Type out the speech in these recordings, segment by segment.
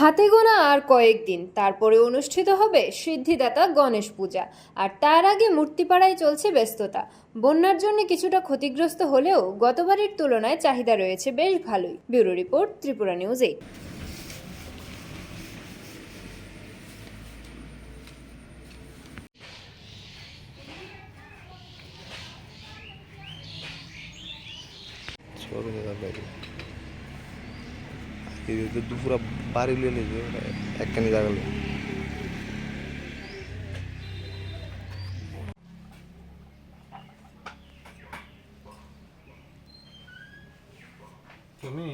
হাতে গোনা আর কয়েকদিন তারপরে অনুষ্ঠিত হবে সিদ্ধিদাতা গণেশ পূজা। আর তার আগে মূর্তিপাড়ায় চলছে ব্যস্ততা। বন্যার জন্য কিছুটা ক্ষতিগ্রস্ত হলেও গতবারের তুলনায় চাহিদা রয়েছে বেশ ভালোই। Bureau report, Tripura news eight. দুপুরা বাড়ি লিয়ে নিয়ে যে একখানি জায়গা লই। তুমি?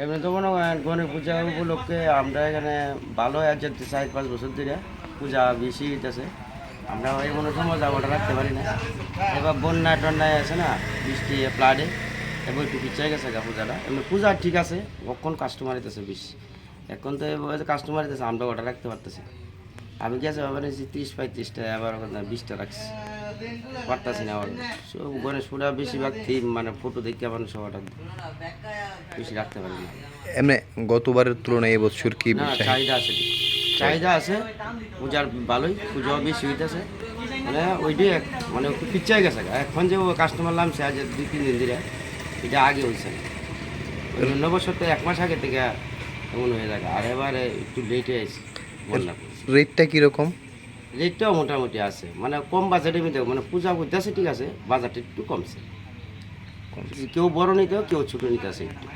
এমনি তো মনে করেন গণেশ পূজা উপলক্ষে আমরা এখানে ভালো যেতে চার পাঁচ বছর ধরে। পূজা বেশি হইতেছে। আমরা ওই কোনো সময় যাবোটা রাখতে পারি না। এবার বন্যা টন্যায় আছে না বৃষ্টি প্লাডে এবার একটু পিছিয়ে গেছে গা পূজাটা। এমনি পূজা ঠিক আছে কখন কাস্টমার হইতেছে বেশি। এখন তো কাস্টমার হইতেছে আমরা ওটা রাখতে পারতেছি আমি গেছে ভাবেন তিরিশ পঁয়ত্রিশটা এবার ওখানে বিশটা রাখছি। পারতাছি না আবার। সব গণেশ পূজা বেশিরভাগ থিম মানে ফটো দেখে মানুষ সবাটা বেশি রাখতে পারি না। এমনি গতবারের তুলনায় এবছর কি না চাহিদা আছে। চাহিদা আছে পূজার ভালোই পুজো বেশি হইতেছে। মানে ওইটাই মানে একটু পিছিয়ে গেছে। এখন যে কাস্টমার নামছে আজ দুই তিন দিন ধরে এটা আগে হয়েছে অন্য বছর তো এক মাস আগে থেকে এমন হয়ে থাকে আর এবারে একটু লেটে আছে বললাম রেটটা কীরকম? রেটটাও মোটামুটি আছে। মানে কম বাজেটের মধ্যে মানে পূজা করতেছে ঠিক আছে বাজারটা একটু কমছে। কেউ বড় নিতে কেউ ছোটো নিতে আছে একটু।